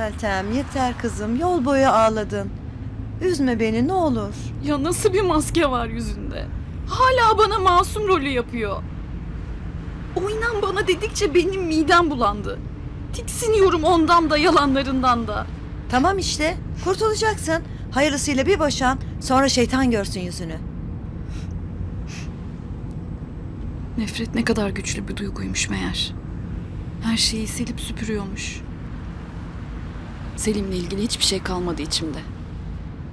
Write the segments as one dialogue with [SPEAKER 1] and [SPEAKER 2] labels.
[SPEAKER 1] Meltem yeter kızım yol boyu ağladın. Üzme beni ne olur.
[SPEAKER 2] Ya nasıl bir maske var yüzünde? Hala bana masum rolü yapıyor. O inan bana dedikçe benim midem bulandı. Tiksiniyorum ondan da yalanlarından da.
[SPEAKER 1] Tamam işte kurtulacaksın. Hayırlısıyla bir boşan sonra şeytan görsün yüzünü.
[SPEAKER 2] Nefret ne kadar güçlü bir duyguymuş meğer. Her şeyi silip süpürüyormuş. Selim'le ilgili hiçbir şey kalmadı içimde.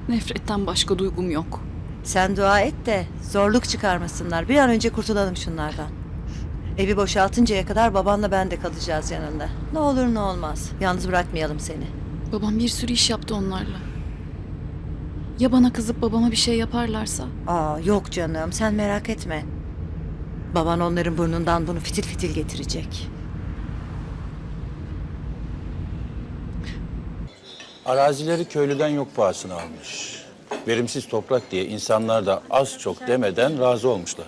[SPEAKER 2] Nefretten başka duygum yok.
[SPEAKER 1] Sen dua et de zorluk çıkarmasınlar. Bir an önce kurtulalım şunlardan. Evi boşaltıncaya kadar babanla ben de kalacağız yanında. Ne olur ne olmaz. Yalnız bırakmayalım seni.
[SPEAKER 2] Babam bir sürü iş yaptı onlarla. Ya bana kızıp babama bir şey yaparlarsa?
[SPEAKER 1] Aa yok canım sen merak etme. Baban onların burnundan bunu fitil fitil getirecek.
[SPEAKER 3] Arazileri köylüden yok pahasına almış. Verimsiz toprak diye insanlar da az çok demeden razı olmuşlar.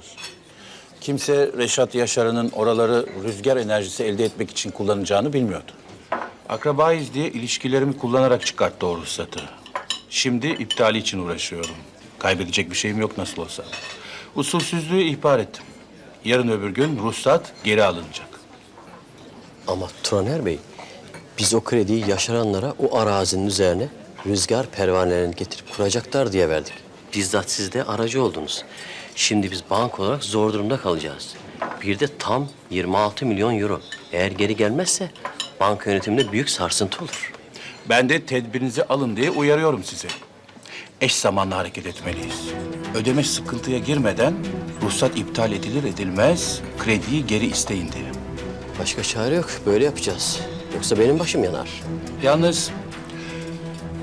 [SPEAKER 3] Kimse Reşat Yaşar'ın oraları rüzgar enerjisi elde etmek için kullanacağını bilmiyordu. Akrabayız diye ilişkilerimi kullanarak çıkarttı o ruhsatı. Şimdi iptali için uğraşıyorum. Kaybedecek bir şeyim yok nasıl olsa. Usulsüzlüğü ihbar ettim. Yarın öbür gün ruhsat geri alınacak.
[SPEAKER 4] Ama Turaner Bey, biz o krediyi yaşaranlara o arazinin üzerine rüzgar pervanelerini getirip kuracaklar diye verdik. Bizzat siz de aracı oldunuz. Şimdi biz bank olarak zor durumda kalacağız. Bir de tam 26 milyon euro. Eğer geri gelmezse banka yönetiminde büyük sarsıntı olur.
[SPEAKER 3] Ben de tedbirinizi alın diye uyarıyorum sizi. Eş zamanlı hareket etmeliyiz. Ödeme sıkıntıya girmeden ruhsat iptal edilir edilmez krediyi geri isteyin diye.
[SPEAKER 4] Başka çare yok. Böyle yapacağız. Yoksa benim başım yanar.
[SPEAKER 3] Yalnız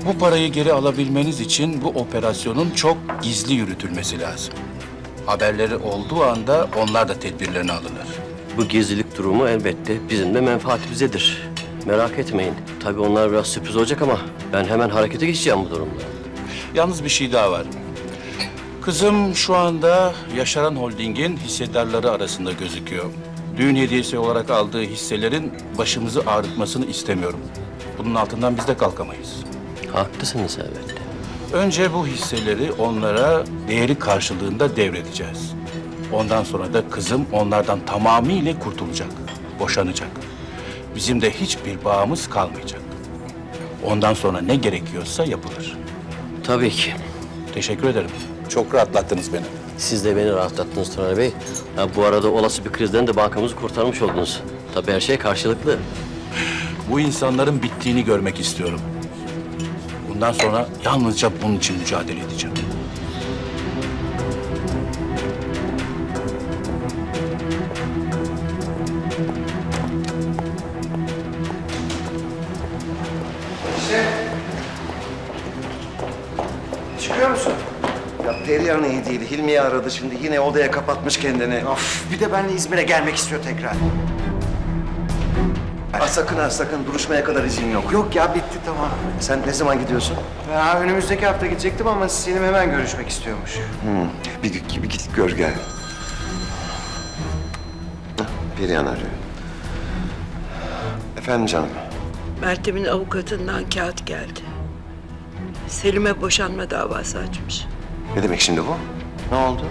[SPEAKER 3] bu parayı geri alabilmeniz için bu operasyonun çok gizli yürütülmesi lazım. Haberleri olduğu anda onlar da tedbirlerini alırlar.
[SPEAKER 4] Bu gizlilik durumu elbette bizim de menfaatimizedir. Merak etmeyin. Tabii onlar biraz sürpriz olacak ama ben hemen harekete geçeceğim bu durumda.
[SPEAKER 3] Yalnız bir şey daha var. Kızım şu anda Yaşaran Holding'in hissedarları arasında gözüküyor. Düğün hediyesi olarak aldığı hisselerin başımızı ağrıtmasını istemiyorum. Bunun altından biz de kalkamayız.
[SPEAKER 4] Haklısınız elbette.
[SPEAKER 3] Önce bu hisseleri onlara değeri karşılığında devredeceğiz. Ondan sonra da kızım onlardan tamamıyla kurtulacak, boşanacak. Bizim de hiçbir bağımız kalmayacak. Ondan sonra ne gerekiyorsa yapılır.
[SPEAKER 4] Tabii ki.
[SPEAKER 3] Teşekkür ederim. Çok rahatlattınız beni.
[SPEAKER 4] Siz de beni rahatlattınız Turan Bey. Ha, bu arada olası bir krizden de bankamızı kurtarmış oldunuz. Tabii her şey karşılıklı.
[SPEAKER 3] Bu insanların bittiğini görmek istiyorum. Bundan sonra yalnızca bunun için mücadele edeceğim.
[SPEAKER 5] Çıkıyor
[SPEAKER 6] Ya Perihan iyi değil. Hilmi'yi aradı şimdi. Yine odaya kapatmış kendini.
[SPEAKER 5] Of bir de benimle İzmir'e gelmek istiyor tekrar.
[SPEAKER 6] Ha, sakın ha sakın. Duruşmaya kadar izin yok.
[SPEAKER 5] Yok ya bitti tamam.
[SPEAKER 6] Sen ne zaman gidiyorsun?
[SPEAKER 5] Ya önümüzdeki hafta gidecektim ama Selim hemen görüşmek istiyormuş.
[SPEAKER 6] Bir, bir, bir git gör gel. Perihan arıyor. Efendim canım.
[SPEAKER 7] Meltem'in avukatından kağıt geldi. Selim'e boşanma davası açmış.
[SPEAKER 6] Ne demek şimdi bu? Ne oldu?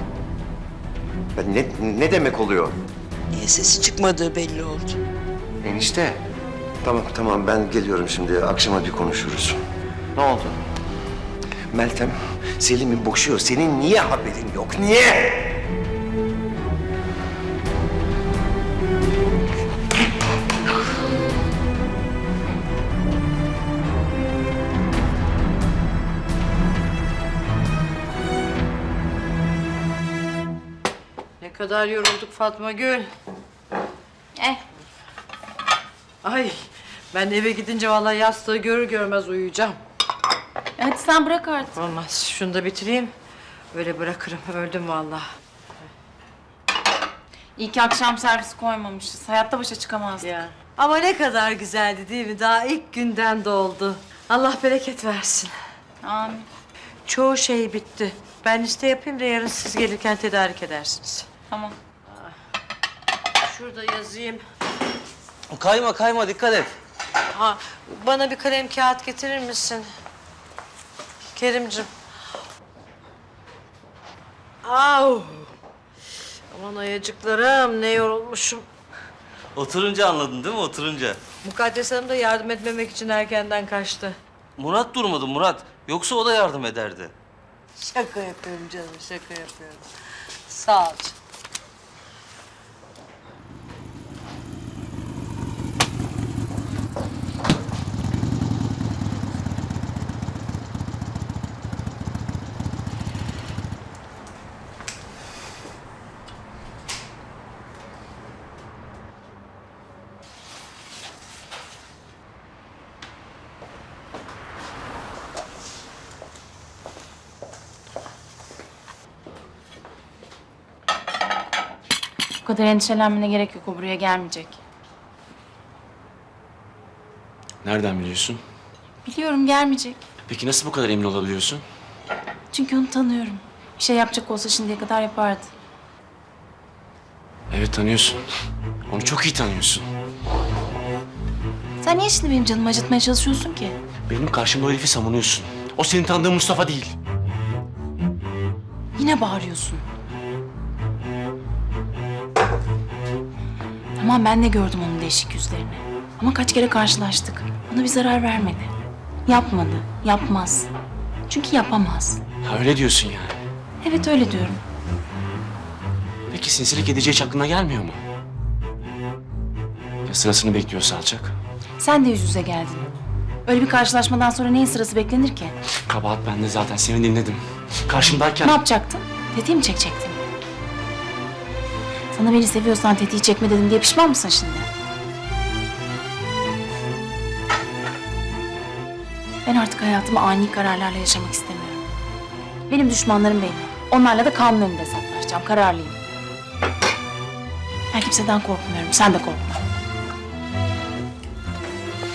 [SPEAKER 6] Ya ne, ne demek oluyor?
[SPEAKER 7] Niye sesi çıkmadığı belli oldu.
[SPEAKER 5] Enişte
[SPEAKER 6] Tamam tamam ben geliyorum şimdi. Akşama bir konuşuruz.
[SPEAKER 5] ne oldu?
[SPEAKER 6] Meltem Selim'i boşuyor. Senin niye haberin yok? Niye?
[SPEAKER 7] Kadar yorulduk Fatma Gül.
[SPEAKER 8] Eh,
[SPEAKER 7] Ay ben eve gidince vallahi yastığı görür görmez uyuyacağım.
[SPEAKER 8] hadi sen bırak artık.
[SPEAKER 7] Olmaz şunu da bitireyim. Öyle bırakırım öldüm vallahi.
[SPEAKER 8] İyi ki akşam servisi koymamışız. Hayatta başa çıkamazdık.
[SPEAKER 7] Ya. Ama ne kadar güzeldi değil mi? Daha ilk günden doldu. Allah bereket versin.
[SPEAKER 8] Amin.
[SPEAKER 7] Çoğu şey bitti. Ben liste yapayım da yarın siz gelirken tedarik edersiniz.
[SPEAKER 8] Tamam.
[SPEAKER 7] Şurada yazayım.
[SPEAKER 4] Kayma kayma dikkat et.
[SPEAKER 7] Aa, bana bir kalem kağıt getirir misin? Kerimcim. Au. Aman ayacıklarım ne yorulmuşum.
[SPEAKER 9] Oturunca anladın değil mi? Oturunca.
[SPEAKER 7] Mukaddes Hanım da yardım etmemek için erkenden kaçtı.
[SPEAKER 9] Murat durmadı Murat. Yoksa o da yardım ederdi.
[SPEAKER 7] Şaka yapıyorum canım, şaka yapıyorum. Sağ ol. canım.
[SPEAKER 8] Bu kadar endişelenmene gerek yok. O buraya gelmeyecek.
[SPEAKER 10] Nereden biliyorsun?
[SPEAKER 8] Biliyorum gelmeyecek.
[SPEAKER 10] Peki nasıl bu kadar emin olabiliyorsun?
[SPEAKER 8] Çünkü onu tanıyorum. Bir şey yapacak olsa şimdiye kadar yapardı.
[SPEAKER 10] Evet tanıyorsun. Onu çok iyi tanıyorsun.
[SPEAKER 8] Sen niye şimdi benim canımı acıtmaya çalışıyorsun ki?
[SPEAKER 10] Benim karşımda o herifi savunuyorsun. O senin tanıdığın Mustafa değil.
[SPEAKER 8] Yine bağırıyorsun. Tamam ben de gördüm onun değişik yüzlerini. Ama kaç kere karşılaştık. Bana bir zarar vermedi. Yapmadı, yapmaz. Çünkü yapamaz.
[SPEAKER 10] Ha öyle diyorsun yani.
[SPEAKER 8] Evet öyle diyorum.
[SPEAKER 10] Peki sinsilik edeceği hiç aklına gelmiyor mu? Ya sırasını bekliyorsa alacak?
[SPEAKER 8] Sen de yüz yüze geldin. Öyle bir karşılaşmadan sonra neyin sırası beklenir ki?
[SPEAKER 10] Kabahat bende zaten seni dinledim. Karşımdayken...
[SPEAKER 8] Ne yapacaktın? Tetiği mi çekecektin? Sana beni seviyorsan tetiği çekme dedim diye pişman mısın şimdi? Ben artık hayatımı ani kararlarla yaşamak istemiyorum. Benim düşmanlarım belli. Onlarla da kanun önünde hesaplaşacağım. Kararlıyım. Ben kimseden korkmuyorum. Sen de korkma.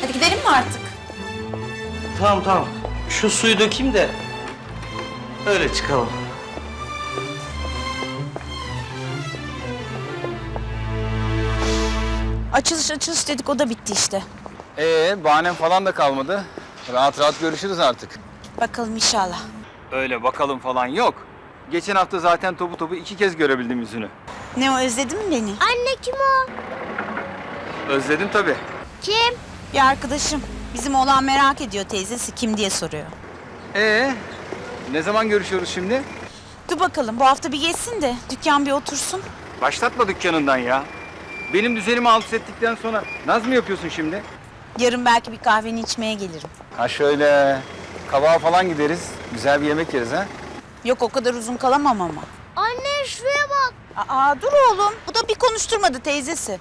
[SPEAKER 8] Hadi gidelim mi artık?
[SPEAKER 9] Tamam tamam. Şu suyu dökeyim de öyle çıkalım.
[SPEAKER 11] Açılış açılış dedik o da bitti işte.
[SPEAKER 12] Ee, bahanem falan da kalmadı. Rahat rahat görüşürüz artık.
[SPEAKER 11] Bakalım inşallah.
[SPEAKER 12] Öyle bakalım falan yok. Geçen hafta zaten topu topu iki kez görebildim yüzünü.
[SPEAKER 11] Ne o özledin mi beni?
[SPEAKER 13] Anne kim o?
[SPEAKER 12] Özledim tabii.
[SPEAKER 13] Kim?
[SPEAKER 11] Bir arkadaşım. Bizim oğlan merak ediyor teyzesi kim diye soruyor.
[SPEAKER 12] Ee, ne zaman görüşüyoruz şimdi?
[SPEAKER 11] Dur bakalım bu hafta bir geçsin de dükkan bir otursun.
[SPEAKER 12] Başlatma dükkanından ya. Benim düzenimi alt ettikten sonra naz mı yapıyorsun şimdi?
[SPEAKER 11] Yarın belki bir kahveni içmeye gelirim.
[SPEAKER 12] Ha şöyle kabağa falan gideriz. Güzel bir yemek yeriz ha.
[SPEAKER 11] Yok o kadar uzun kalamam ama.
[SPEAKER 13] Anne şuraya bak.
[SPEAKER 11] Aa dur oğlum. Bu da bir konuşturmadı teyzesi.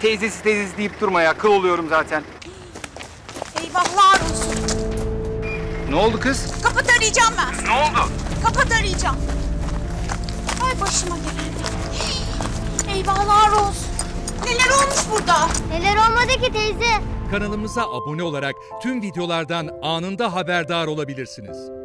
[SPEAKER 12] Teyzesi teyzesi deyip durma ya. Kıl oluyorum zaten.
[SPEAKER 11] Eyvahlar olsun.
[SPEAKER 12] Ne oldu kız?
[SPEAKER 11] Kapat arayacağım ben. Ne oldu? Kapat arayacağım. Ay başıma gelenler. Eyvahlar olsun. Neler olmuş burada?
[SPEAKER 13] Neler olmadı ki teyze?
[SPEAKER 14] Kanalımıza abone olarak tüm videolardan anında haberdar olabilirsiniz.